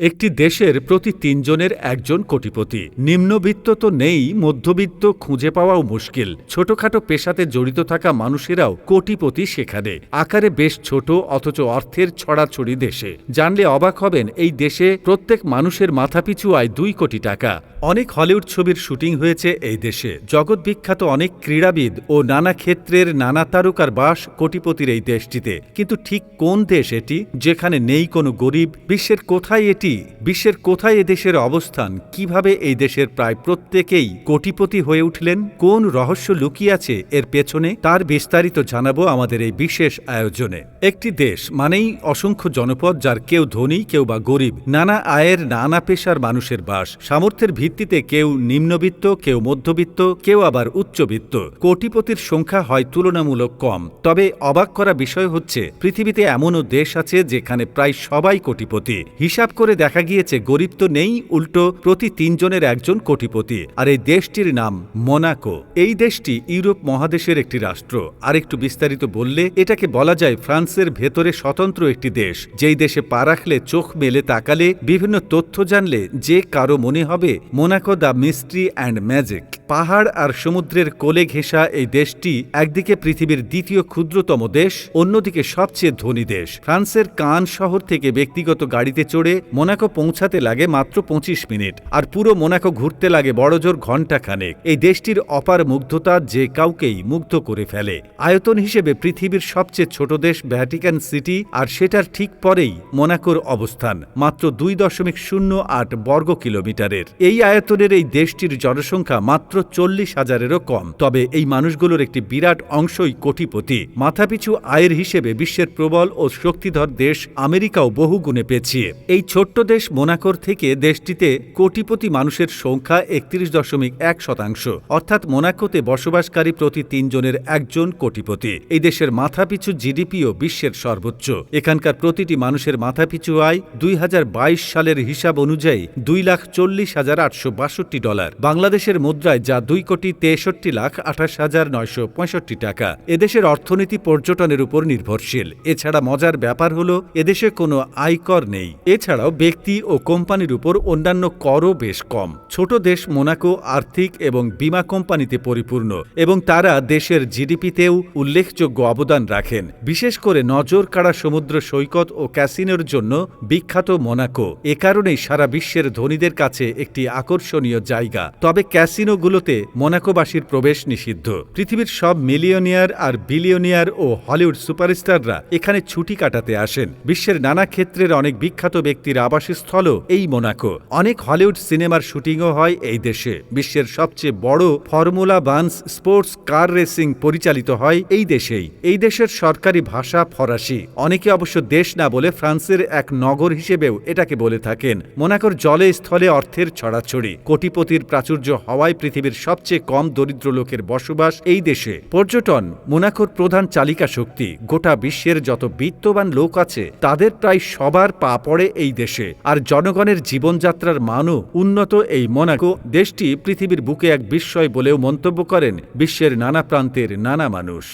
একটি দেশের প্রতি তিনজনের একজন কোটিপতি। নিম্নবিত্ত তো নেই, মধ্যবিত্ত খুঁজে পাওয়াও মুশকিল। ছোটখাটো পেশাতে জড়িত থাকা মানুষেরাও কোটিপতি সেখানে। আকারে বেশ ছোট, অথচ অর্থের ছড়াছড়ি দেশে। জানলে অবাক হবেন, এই দেশে প্রত্যেক মানুষের মাথাপিছু আয় দুই কোটি টাকা। অনেক হলিউড ছবির শুটিং হয়েছে এই দেশে। জগৎ বিখ্যাত অনেক ক্রীড়াবিদ ও নানা ক্ষেত্রের নানা তারকার বাস কোটিপতির এই দেশটিতে। কিন্তু ঠিক কোন দেশ এটি, যেখানে নেই কোনো গরিব, বিশ্বের কোথায় এটি বিশ্বের কোথায় এদেশের অবস্থান? কীভাবে এই দেশের প্রায় প্রত্যেকেই কোটিপতি হয়ে উঠলেন? কোন রহস্য লুকিয়ে আছে এর পেছনে? তার বিস্তারিত জানাব আমাদের এই বিশেষ আয়োজনে। একটি দেশ মানেই অসংখ্য জনপদ যার কেউ ধনী, কেউ বা গরিব। নানা আয়ের, নানা পেশার মানুষের বাস। সামর্থ্যের ভিত্তিতে কেউ নিম্নবিত্ত, কেউ মধ্যবিত্ত, কেউ আবার উচ্চবিত্ত। কোটিপতির সংখ্যা হয় তুলনামূলক কম। তবে অবাক করা বিষয় হচ্ছে, পৃথিবীতে এমনও দেশ আছে যেখানে প্রায় সবাই কোটিপতি। হিসাব করে দেখা গিয়েছে, গরিব তো নেই, উল্টো প্রতি তিনজনের একজন কোটিপতি। আর এই দেশটির নাম মোনাকো। এই দেশটি ইউরোপ মহাদেশের একটি রাষ্ট্র। আর একটু বিস্তারিত বললে, এটাকে বলা যায় ফ্রান্সের ভেতরে স্বতন্ত্র একটি দেশ, যেই দেশে পা রাখলে, চোখ মেলে তাকালে বিভিন্ন তথ্য জানলে যে কারও মনে হবে Monaco the mystery and magic. পাহাড় আর সমুদ্রের কোলে ঘেঁষা এই দেশটি একদিকে পৃথিবীর দ্বিতীয় ক্ষুদ্রতম দেশ, অন্যদিকে সবচেয়ে ধনী দেশ। ফ্রান্সের কান শহর থেকে ব্যক্তিগত গাড়িতে চড়ে মোনাকো পৌঁছাতে লাগে মাত্র পঁচিশ মিনিট, আর পুরো মোনাকো ঘুরতে লাগে বড়জোর ঘণ্টাখানেক। এই দেশটির অপার মুগ্ধতা যে কাউকেই মুগ্ধ করে ফেলে। আয়তন হিসেবে পৃথিবীর সবচেয়ে ছোট দেশ ভ্যাটিকান সিটি, আর সেটার ঠিক পরেই মোনাকোর অবস্থান, মাত্র দুই দশমিক শূন্য আট বর্গ কিলোমিটারের। এই আয়তনের এই দেশটির জনসংখ্যা মাত্র চল্লিশ হাজারেরও কম। তবে এই মানুষগুলোর একটি বিরাট অংশই কোটিপতি। মাথাপিছু আয়ের হিসেবে বিশ্বের প্রবল ও শক্তিধর দেশ আমেরিকাও বহু গুণে পেছিয়ে এই ছোট্ট দেশ মোনাকোর থেকে দেশটিতে কোটিপতি মানুষের সংখ্যা একত্রিশ দশমিক এক শতাংশ। অর্থাৎ মোনাকোতে বসবাসকারী প্রতি তিনজনের একজন কোটিপতি। এই দেশের মাথাপিছু জিডিপিও বিশ্বের সর্বোচ্চ। এখানকার প্রতিটি মানুষের মাথাপিছু আয় দুই সালের হিসাব অনুযায়ী দুই লাখ চল্লিশ হাজার আটশো বাষট্টি ডলার। বাংলাদেশের মুদ্রায় যা দুই কোটি তেষট্টি লাখ আঠাশ হাজার নয়শো পঁয়ষট্টি টাকা। এদেশের অর্থনীতি পর্যটনের উপর নির্ভরশীল। এছাড়া মজার ব্যাপার হল, এদেশে কোনো আয়কর নেই। এছাড়াও ব্যক্তি ও কোম্পানির উপর অন্যান্য করও বেশ কম। ছোট দেশ মোনাকো আর্থিক এবং বিমা কোম্পানিতে পরিপূর্ণ এবং তারা দেশের জিডিপিতেও উল্লেখযোগ্য অবদান রাখেন। বিশেষ করে নজর কাড়া সমুদ্র সৈকত ও ক্যাসিনোর জন্য বিখ্যাত মোনাকো। এ কারণেই সারা বিশ্বের ধনীদের কাছে একটি আকর্ষণীয় জায়গা। তবে ক্যাসিনোগুলোতে মোনাকোবাসীর প্রবেশ নিষিদ্ধ। পৃথিবীর সব মিলিয়নিয়ার আর বিলিয়নিয়ার ও হলিউড সুপারস্টাররা এখানে ছুটি কাটাতে আসেন। বিশ্বের নানা ক্ষেত্রের অনেক বিখ্যাত ব্যক্তির আবাসস্থলও এই মোনাকো অনেক হলিউড সিনেমার শুটিংও হয় এই দেশে। বিশ্বের সবচেয়ে বড় ফর্মুলা বান্স স্পোর্টস কার রেসিং পরিচালিত হয় এই দেশেই। এই দেশের সরকারি ভাষা ফরাসি। অনেকে অবশ্য দেশ না বলে ফ্রান্সের এক নগর হিসেবেও এটাকে বলে থাকেন। মোনাকোর জলে স্থলে অর্থের ছড়াছড়ি। কোটিপতির প্রাচুর্য হওয়ায় পৃথিবীর সবচেয়ে কম দরিদ্র লোকের বসবাস এই দেশে। পর্যটন মোনাকোর প্রধান চালিকা শক্তি। গোটা বিশ্বের যত বিত্তবান লোক আছে, তাদের প্রায় সবার পা পড়ে এই দেশে আর জনগণের জীবনযাত্রার মানও উন্নত এই মোনাকো দেশটি পৃথিবীর বুকে এক বিস্ময় বলেও মন্তব্য করেন বিশ্বের নানা প্রান্তের নানা মানুষ।